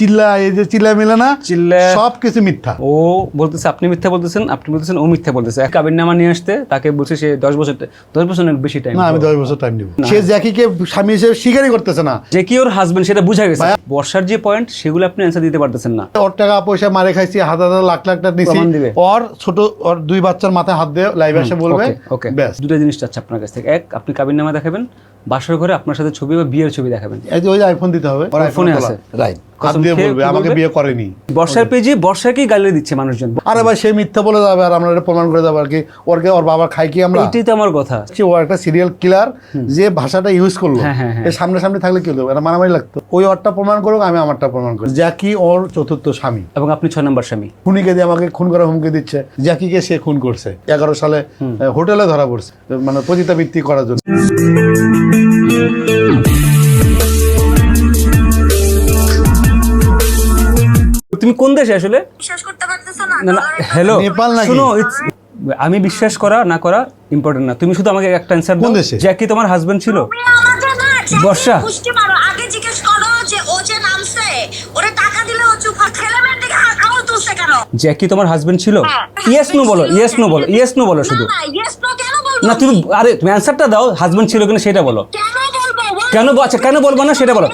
চিল্লা এই যে চিল্লা মিলে না চিল্লা। সব কিছু মিথ্যা। ও বলতেছে আপনি মিথ্যা বলতেছেন আপনি বলতেছেন ও মিথ্যা বলতেছে। এক কাবির নামা নিয়ে আসতে তাকে বলছে সে দশ বছর দশ বছরের বেশি টাইম না আমি দশ বছর টাইম দিব। সে জ্যাকিকে স্বামী হিসেবে স্বীকারই করতেছে না। ওর হাজবেন্ড সেটা বুঝা গেছে। বর্ষার যে পয়েন্ট সেগুলো আপনি অ্যান্সার দিতে পারতেছেন না। ওর টাকা পয়সা মারে খাইছি হাজার হাজার লাখ লাখ টাকা নিছি। ওর ছোট ওর দুই বাচ্চার মাথায় হাত দিয়ে লাইভে এসে বলবে ওকে ওকে ব্যাস। দুটো জিনিস চাচ্ছে আপনার কাছ থেকে। এক আপনি কাবির নামা দেখাবেন। বাসর ঘরে আপনার সাথে ছবি বা বিয়ের ছবি দেখাবেন। এই যে ওই আইফোন দিতে হবে। আইফোনে আছে। রাইট হাত দিয়ে বলবে আমাকে বিয়ে করেনি। বর্ষার পেজে বর্ষাকেই গালি দিচ্ছে মানুষজন। আরে ভাই সে মিথ্যা বলে যাবে আর আমরা এটা প্রমাণ করে দেবো আর কি। ওরকে ওর বাবা খাই কি আমরা? এটাই তো আমার কথা। ও একটা সিরিয়াল কিলার যে ভাষাটা ইউজ করল। হ্যাঁ, হ্যাঁ, হ্যাঁ। সামনে সামনে থাকলে কি হলো? এটা মারামারি লাগতো। ওই ওরটা প্রমাণ করুক আমি আমারটা প্রমাণ করি। জ্যাকি ওর চতুর্থ স্বামী। এবং আপনি ছয় নম্বর স্বামী। খুনিকে দিয়ে আমাকে খুন করার হুমকি দিচ্ছে। জ্যাকিকে সে খুন করছে। এগারো সালে হোটেলে ধরা পড়ছে। মানে পতিতাবৃত্তি করার জন্য। তুমি কোন দেশে আসলে? বিশ্বাস করতে পারতেছো না না না হ্যালো নেপাল নাকি? শুনো আমি বিশ্বাস করা না করা ইম্পর্টেন্ট না। তুমি শুধু আমাকে একটা অ্যান্সার দাও? জ্যাকি তোমার হাজবেন্ড ছিল? না বর্ষা। জ্যাকি তোমার হাজবেন্ড ছিল? হ্যাঁ, ইয়েস নো বলো ইয়েস নো বলো ইয়েস নো বলো শুধু। না তুমি আরে তুমি অ্যান্সারটা দাও হাজবেন্ড ছিল কিনা সেটা বলো। কেন আচ্ছা কেন বলব না সেটা বলো।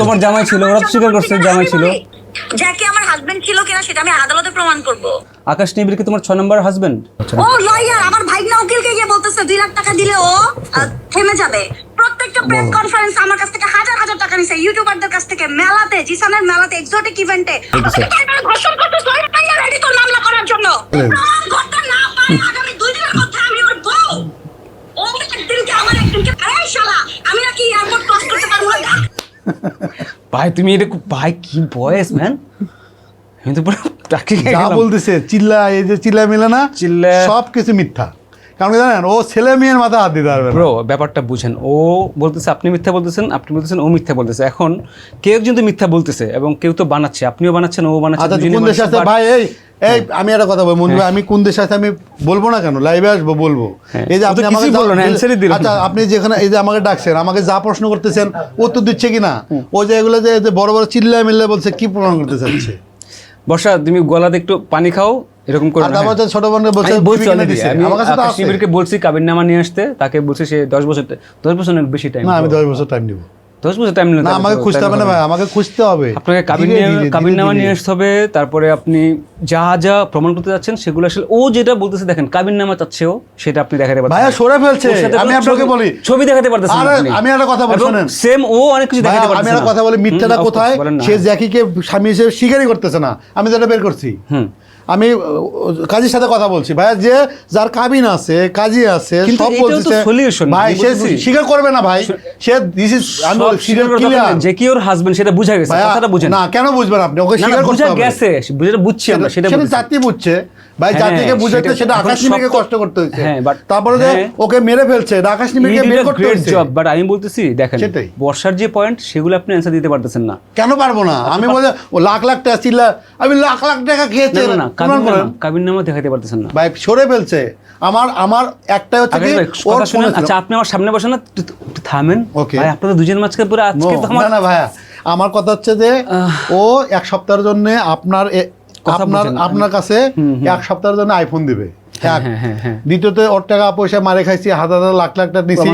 তোমার জামাই ছিল ওরা স্বীকার করছে জামাই ছিল। জ্যাকি আমার হাজবেন্ড ছিল কিনা সেটা আমি আদালতে প্রমাণ করব। আকাশ নিবিড় কি তোমার ছয় নম্বর হাজবেন্ড ও লয়ার আমার ভাই না উকিলকে গিয়ে বলতেছে দুই লাখ টাকা দিলে ও থেমে যাবে। প্রত্যেকটা প্রেস কনফারেন্স আমার কাছ থেকে হাজার হাজার টাকা নিছে ইউটিউবারদের কাছ থেকে মেলাতে জিসানের মেলাতে এক্সোটিক ইভেন্টে ঘোষণা করতে সবাই রেডি মামলা করার জন্য? প্রমাণ করতে না পারি আগামী দুই দিনের মধ্যে আমি ওর বউ। ও একদিনকে আমার একদিনকে এই শালা আমি নাকি এয়ারপোর্ট ক্রস করতে পারব না। ভাই তুমি এটা ভাই কি বয়স ম্যান আমি তো পুরো যা বলতেছে চিল্লা এই যে চিল্লা মিলে না চিল্লা। সব কিছু মিথ্যা। কারণ জানেন ও ছেলে মেয়ের মাথায় হাত দিতে পারবে ব্রো ব্যাপারটা বুঝেন ও বলতেছে আপনি মিথ্যা বলতেছেন আপনি বলতেছেন ও মিথ্যা বলতেছে। এখন কেউ একজন তো মিথ্যা বলতেছে এবং কেউ তো বানাচ্ছে আপনিও বানাচ্ছেন ও বানাচ্ছে আচ্ছা ভাই এই এই আমি একটা কথা বলব মঞ্জু ভাই, আমি কোন দেশে আছে আমি বলব না কেন? লাইভে আসব বলব। হ্যাঁ, এই যে আপনি আমাকে কিছুই যা- বলল না, answer ই আচ্ছা আপনি যেখানে এই যে আমাকে ডাকছেন আমাকে যা প্রশ্ন করতেছেন উত্তর দিচ্ছে কি না ও যে এগুলো যে বড় বড় চিল্লা মিল্লা বলছে কি প্রমাণ করতে চাচ্ছে? বর্ষা তুমি গলাতে একটু পানি খাও এরকম করে আর তারপর হ্যাঁ। ছোট বোনকে বলছে। আমি আমার কাছে তো আকাশ বলছি কাবির নামা নিয়ে আসতে তাকে বলছে সে দশ বছর দশ বছরের বেশি টাইম না আমি দশ বছর টাইম নিব। দশ বছর টাইম না আমাকে খুঁজতে হবে না ভাই আমাকে খুঁজতে হবে। আপনাকে কাবির নামা নিয়ে আসতে হবে তারপরে আপনি যা যা প্রমাণ করতে যাচ্ছেন সেগুলো আসলে ও যেটা বলতেছে দেখেন কাবির নামা চাচ্ছে ও সেটা আপনি দেখাতে পারছেন ভাইয়া সরে ফেলছে। আমি আপনাকে ছবি- বলি। ছবি দেখাতে পারতেছেন আপনি। আমি একটা কথা বলি, শোনেন। সেম ও অনেক কিছু দেখাতে আমি পারতেছে একটা না। কথা বলি মিথ্যাটা কোথায়? সে জ্যাকিকে স্বামী হিসেবে স্বীকারই করতেছে না। আমি যেটা বের করছি। হুম। আমি কাজীর সাথে কথা বলছি। ভাইয়া যে যার কাবিন আছে কাজী আছে সব তো ভাই সে স্বীকার করবে না ভাই। সে দিস ইজ আমি স্বীকার যে কি ওর হাজবেন্ড সেটা বুঝা গেছে কথাটা বুঝেন। না কেন বুঝবেন আপনি? ওকে স্বীকার করতে হবে। গেছে যেটা বুঝছি আমরা সেটা সেটা জাতি বুঝছে। ভাই হ্যাঁ, জাতিকে বুঝাইতে সেটা- আকাশ নিমিকে কষ্ট করতে হচ্ছে হ্যাঁ, তারপরে যে হ্যাঁ। ওকে মেরে ফেলছে এটা আকাশ নিমিকে বের করতে হচ্ছে জব বাট আমি বলতেছি দেখেন। বর্ষার যে পয়েন্ট সেগুলো আপনি অ্যান্সার দিতে পারতেছেন না। কেন পারব না? আমি বলে লাখ লাখ টাকা চিল্লা আমি লাখ লাখ টাকা খেয়েছি। না দেখাতে পারতেছেন না। ভাই সরে ফেলছে। আমার আমার একটাই হচ্ছে কি কথা শুনেন। ফোনে ছিল। আচ্ছা আপনি আমার সামনে বসেন না একটু একটু থামেন। ভাই আপনাদের দুজনের মাঝখানে পুরো আজকে তো আমার না না ভাইয়া আমার কথা হচ্ছে যে ও এক সপ্তাহের জন্য আপনার আপনার আপনার কাছে এক সপ্তাহের জন্য আইফোন দিবে। হ্যাঁ, হ্যাঁ, হ্যাঁ। দ্বিতীয়ত ওর টাকা পয়সা মারে খাইছি হাজার হাজার লাখ লাখ টাকা নিছি।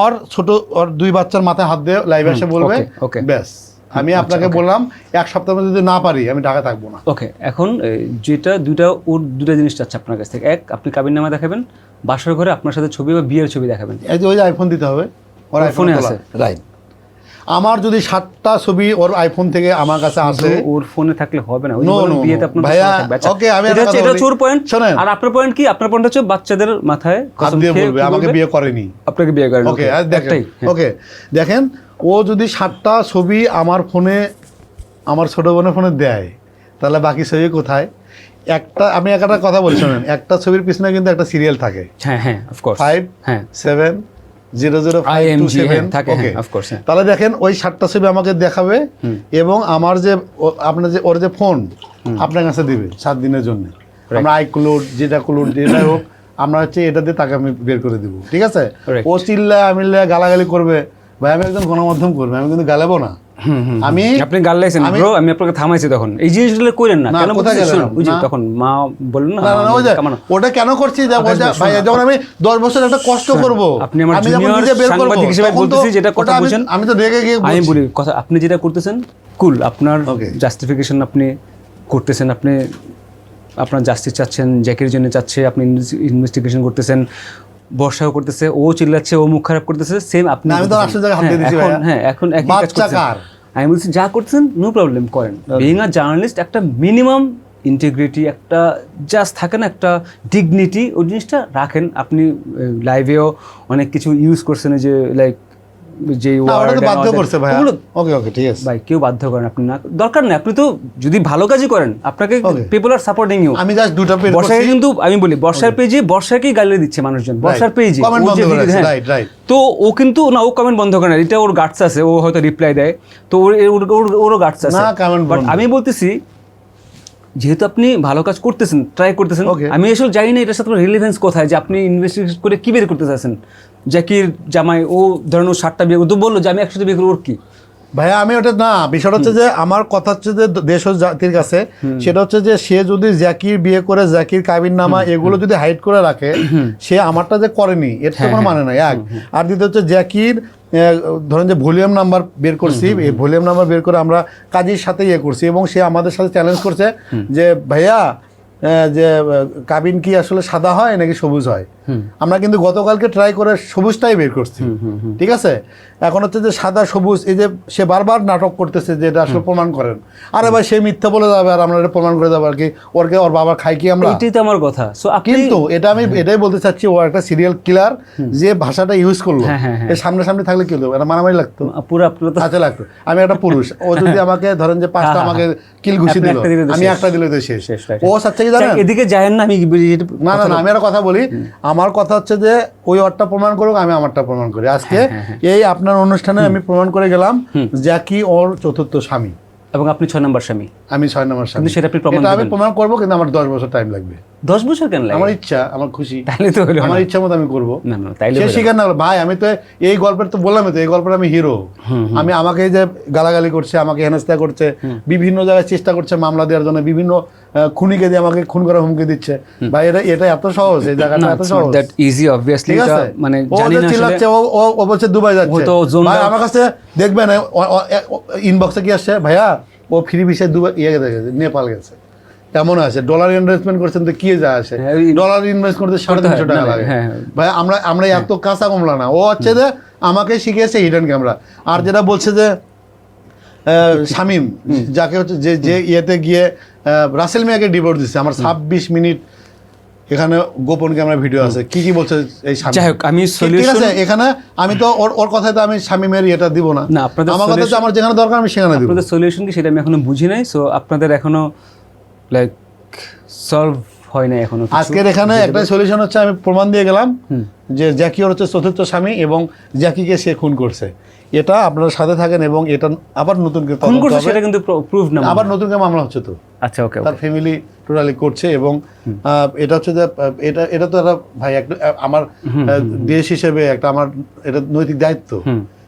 ওর ছোট ওর দুই বাচ্চার মাথায় হাত দিয়ে লাইভে এসে বলবে. ব্যাস। আমি আপনাকে বললাম এক সপ্তাহ মধ্যে যদি না পারি আমি ঢাকা থাকব না। ওকে এখন যেটা দুইটা ওর দুটা জিনিস চাচ্ছে আপনার কাছ থেকে। এক আপনি কাবির নামা দেখাবেন বাসর ঘরে আপনার সাথে ছবি বা বিয়ের ছবি দেখাবেন। এই যে ওই যে আইফোন দিতে হবে ওর আইফোনে আছে। রাইট আমার যদি সাতটা ছবি ওর আইফোন থেকে আমার কাছে আসে ওর ফোনে থাকলে হবে না বিয়েতে আপনার ভাইয়া, থাকবে। আচ্ছা, আমি এটা হচ্ছে কথা এটা চোর পয়েন্ট শোনেন। আর আপনার পয়েন্ট কি? আপনার পয়েন্ট হচ্ছে বাচ্চাদের মাথায় কসম দিয়ে খেয়ে বলবে আমাকে বিয়ে করেনি। আপনাকে বিয়ে করেন ওকে আর দেখেন। হ্যাঁ। ওকে দেখেন ও যদি সাতটা ছবি আমার ফোনে আমার ছোট বোনের ফোনে দেয় তাহলে বাকি ছবি কোথায়? একটা আমি একটা কথা বলি শোনেন একটা ছবির পিছনে কিন্তু একটা সিরিয়াল থাকে। হ্যাঁ হ্যাঁ অফকোর্স ফাইভ হ্যাঁ। Seven zero zero five two seven থাকে, ওকে হ্যাঁ। তাহলে দেখেন ওই সাতটা ছবি আমাকে দেখাবে এবং আমার যে আপনার যে ওর যে ফোন আপনার কাছে দিবে সাত দিনের জন্য। আমরা আই ক্লোড যেটা ক্লোড যেটা হোক আমরা হচ্ছে এটা দিয়ে তাকে আমি বের করে দিব ঠিক আছে? ও চিল্লা মিল্লা গালাগালি করবে। ভাই আমি একজন গণমাধ্যম কর্মী আমি কিন্তু গালাবো না আমি আপনি গাল লাইছেন আমি- ব্রো আমি আপনাকে থামাইছি তখন এই জিনিসগুলো করেন না কেন কোথায় বলতেছি? গেলাম? শুনুন, ওই যে না। তখন মা বললেন না। ওটা কেন করছি ভাই, যখন আমি দশ বছর একটা কষ্ট করব আপনি আমার করব, সাংবাদিক হিসেবে বলতেছি যেটা কথা বুঝেন। আমি তো রেগে গিয়ে আমি বলি কথা আপনি যেটা করতেছেন কুল আপনার জাস্টিফিকেশন আপনি করতেছেন আপনি আপনার জাস্টিস চাচ্ছেন জ্যাকের জন্য চাচ্ছে আপনি ইনভেস্টিগেশন করতেছেন বর্ষাও করতেছে ও চিল্লাচ্ছে ও মুখ খারাপ করতেছে সেম আপনি আমি তো আসলে হাত দিয়ে হ্যাঁ, দিছি এখন হ্যাঁ এখন একই কাজ করছেন। আমি বলছি যা করতেছেন নো প্রবলেম করেন। বিইং আ জার্নালিস্ট একটা মিনিমাম ইন্টিগ্রিটি একটা জাস্ট থাকে না একটা ডিগনিটি ওই জিনিসটা রাখেন। আপনি লাইভেও অনেক কিছু ইউজ করছেন যে লাইক যে বাধ্য করছে ভাই ওকে ওকে ঠিক আছে। ভাই কেউ বাধ্য করেন আপনি না দরকার নেই আপনি তো যদি ভালো কাজই করেন আপনাকে পিপল আর সাপোর্টিং ইউ আমি জাস্ট দুটো পেজ বর্ষাকে কিন্তু আমি বলি বর্ষার পেজে বর্ষাকেই গালি দিচ্ছে মানুষজন। বর্ষার পেজে right. তো ও কিন্তু না ও কমেন্ট বন্ধ করে না এটা ওর গাটস আছে ও হয়তো রিপ্লাই দেয়। তো ওর ওর- ওর- ওরও গাটস আছে। না, comment বাট আমি বলতেছি যেহেতু আপনি ভালো কাজ করতেছেন ট্রাই করতেছেন আমি আসলে জানি না এটার সাথে রিলেভেন্স কোথায় যে আপনি ইনভেস্টিগেশন করে কি বের করতে চাচ্ছেন জাকির জামাই ও ধরেন ও ষাটটা বিয়ে করতো বলল যে আমি একসাথে বিয়ে করব ওর কি? ভাইয়া আমি ওটা না বিষয়টা হচ্ছে যে আমার কথা হচ্ছে যে দেশ ও জাতির কাছে সেটা হচ্ছে যে সে যদি জ্যাকির বিয়ে করে জ্যাকির কাবিন নামা এগুলো যদি হাইড করে রাখে সে আমারটা যে করেনি এর তো কোনো মানে নাই এক। আর দ্বিতীয় হচ্ছে জ্যাকির ধরেন যে ভলিউম নাম্বার বের করছি এই ভলিউম নাম্বার বের করে আমরা কাজের সাথে ইয়ে করছি এবং সে আমাদের সাথে চ্যালেঞ্জ করছে যে ভাইয়া যে কাবিন কি আসলে সাদা হয় নাকি সবুজ হয়? আমরা কিন্তু গতকালকে ট্রাই করে সবুজটাই বের করছি। ঠিক আছে? এখন হচ্ছে যে সাদা সবুজ এই যে সে বারবার নাটক করতেছে যে এটা আসলে প্রমাণ করেন। আরে ভাই সে মিথ্যা বলে যাবে আর আমরা এটা প্রমাণ করে যাব আর কি। ওরকে ওর বাবা খাই কি আমরা? এইটাই তো আমার কথা। কিন্তু এটা আমি এটাই বলতে চাচ্ছি ও একটা সিরিয়াল কিলার যে ভাষাটা ইউজ করল। হ্যাঁ, হ্যাঁ, হ্যাঁ। এর সামনে সামনে থাকলে কি হলো? এটা মারামারি লাগতো? পুরো আপনার তো আচ্ছা লাগতো। আমি একটা পুরুষ ও যদি আমাকে ধরেন যে পাঁচটা হ্যাঁ, আমাকে কিল ঘুষি দিল আমি। একটা দিলে তো শেষ। ও চাচ্ছে কি জানেন? এদিকে যায়েন না আমি না না না আমি একটা কথা বলি। আমার কথা হচ্ছে যে ওই অর্থটা প্রমাণ করুক আমি আমারটা প্রমাণ করি। আজকে হ্যাঁ, এই আপনার অনুষ্ঠানে আমি প্রমাণ করে গেলাম জ্যাকি ওর চতুর্থ স্বামী। এবং আপনি ছয় নম্বর স্বামী। আমি ছয় নম্বর স্বামী। সেটা আপনি প্রমাণ আমি প্রমাণ করব কিন্তু আমার দশ বছর টাইম লাগবে। দশ বছর কেন লাগে? আমার ইচ্ছা আমার খুশি। তাহলে তো হলো আমার ইচ্ছা মতো আমি করব। না না তাইলে সে না। স্বীকার না ভাই আমি তো এই গল্পের তো বললাম তো এই গল্পের আমি হিরো আমি আমাকে যে গালাগালি করছে আমাকে হেনস্থা করছে বিভিন্ন জায়গায় চেষ্টা করছে মামলা দেওয়ার জন্য বিভিন্ন খুনিকে দিয়ে আমাকে খুন করার হুমকি দিচ্ছে। ভাই এটা এটা এত সহজ এই জায়গাটা এত সহজ। ঠিক এটা আছে? মানে জানি না চিল্লাচ্ছে ও ও- বলছে দুবাই যাচ্ছে। তো ভাই আমার কাছে দেখবেন ইনবক্সে কি আসছে? ভাইয়া ও ফ্রি ভিসায় দুবাই ইয়ে গেছে নেপাল গেছে। এমন আছে ডলার ইনভেস্টমেন্ট করছেন তো কি যা আসে হ্যাঁ, ডলার ইনভেস্ট করতে সাড়ে তিনশো টাকা লাগে। হ্যাঁ, হ্যাঁ। ভাই আমরা আমরা এত কাঁচা কমলা না। ও হচ্ছে যে আমাকে শিখিয়েছে হিডেন ক্যামেরা আর যেটা বলছে যে শামীম যাকে হচ্ছে যে যে ইয়েতে গিয়ে রাসেল মিয়াকে ডিভোর্স দিচ্ছে আমার ছাব্বিশ মিনিট এখানে গোপন ক্যামেরা ভিডিও আছে। কি কি বলছে এই শামীম? যাই হোক, আমি ঠিক- আছে এখানে আমি তো ওর ওর কথায় তো আমি শামীমের ইয়েটা দিব না। না, আপনাদের আমার কথা আমার যেখানে দরকার আমি সেখানে দিব। আপনাদের সলিউশন কি সেটা আমি এখনও বুঝি নাই সো আপনাদের এখনও লাইক সলভ হয় না এখনও আজকের এখানে একটা সলিউশন হচ্ছে আমি প্রমাণ দিয়ে গেলাম যে জ্যাকি ওর হচ্ছে চতুর্থ স্বামী এবং জ্যাকিকে সে খুন করছে। এটা আপনারা সাথে থাকেন এবং এটা আবার নতুন করে খুন করছে সেটা কিন্তু প্রুফ না আবার নতুন করে মামলা হচ্ছে তো। আচ্ছা ওকে তার ফ্যামিলি টোটালি করছে এবং এটা হচ্ছে যে এটা এটা তো একটা ভাই একটা আমার দেশ হিসেবে একটা আমার এটা নৈতিক দায়িত্ব।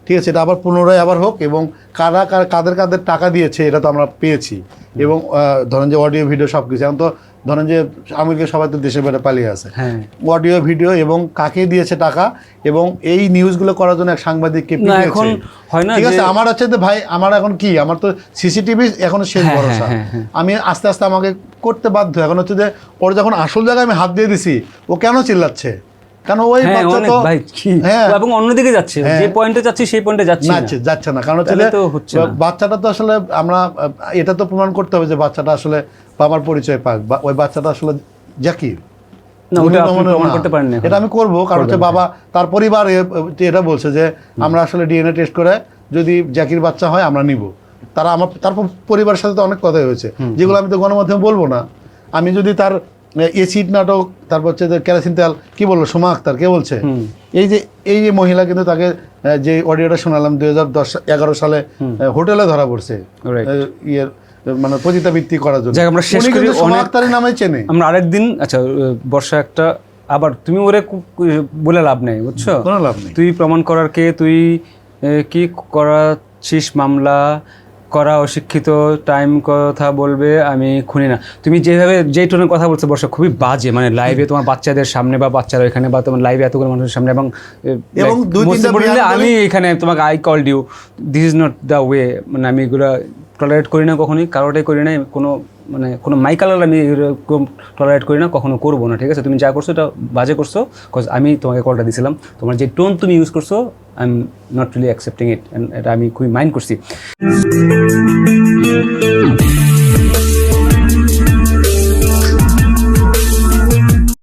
ঠিক আছে এটা আবার পুনরায় আবার হোক এবং কারা কার- কাদের কাদের টাকা দিয়েছে এটা তো আমরা পেয়েছি এবং ধরেন যে অডিও ভিডিও সব কিছু এখন তো ধরেন যে আমেরিকা সবাই তো দেশের বাইরে পালিয়ে আছে অডিও ভিডিও এবং কাকে দিয়েছে টাকা এবং এই নিউজগুলো করার জন্য এক সাংবাদিককে এখন হয় না ঠিক আছে আমার হচ্ছে যে ভাই আমার এখন কি? আমার তো সিসিটিভি এখন শেষ হ্যাঁ, ভরসা। হ্যাঁ, হ্যাঁ, আমি আস্তে আস্তে আমাকে করতে বাধ্য। এখন হচ্ছে যে ওর যখন আসল জায়গায় আমি হাত দিয়ে দিছি ও কেন চিল্লাচ্ছে? কেন ওই হ্যাঁ বাচ্চা তো হ্যাঁ। এবং অন্যদিকে যাচ্ছে হ্যাঁ। যে পয়েন্টে যাচ্ছে সেই পয়েন্টে যাচ্ছে না। যাচ্ছে- না। কারণ হচ্ছে বাচ্চাটা তো আসলে আমরা এটা তো প্রমাণ করতে হবে যে বাচ্চাটা আসলে বাবার পরিচয় পাক। বা ওই বাচ্চাটা আসলে জাকির। এটা আমি করব কারণ হচ্ছে বাবা তার পরিবার এটা বলছে যে আমরা আসলে ডিএনএ টেস্ট করে যদি জাকির বাচ্চা হয় আমরা নিব। তারা আমার তারপর পরিবারের সাথে তো অনেক কথাই হয়েছে। যেগুলো আমি তো গণমাধ্যমে বলব না। আমি যদি তার এসিড নাটক তারপর হচ্ছে কেরাসিন তেল কি বলল সোমা আক্তার কে বলছে? এই যে এই যে মহিলা কিন্তু তাকে যে অডিওটা শোনালাম দুই হাজার দশ এগারো সালে হোটেলে ধরা পড়ছে। ইয়ের মানে পতিতাবৃত্তি করার জন্য। আমরা শেষ করি। সোমা আক্তারের নামে চেনে। আমরা আরেকদিন আচ্ছা বর্ষা একটা আবার তুমি ওরে বলে লাভ নেই বুঝছ? কোনো লাভ নেই। তুই প্রমাণ করার কে তুই কি করাচ্ছিস মামলা? করা অশিক্ষিত টাইম কথা বলবে আমি খুনি না। তুমি যেভাবে যেই টোনের কথা বলছো বর্ষা খুবই বাজে। মানে লাইভে তোমার বাচ্চাদের সামনে বা বাচ্চারা এখানে বা তোমার লাইভে এতগুলো মানুষের সামনে এবং আমি এখানে তোমাকে I call due this is not the way মানে আমি এগুলো টলারেট করি না কখনোই কারোটাই করি না কোনো মানে কোনো মাইকালাল আমি এরকম টলারেট করি না, কখনো করব না, ঠিক আছে? তুমি যা করছ এটা বাজে করছ বিকজ আমি তোমাকে কলটা দিছিলাম। তোমার যে টোন তুমি ইউজ করছ I am not really accepting it এটা আমি খুবই মাইন্ড করছি।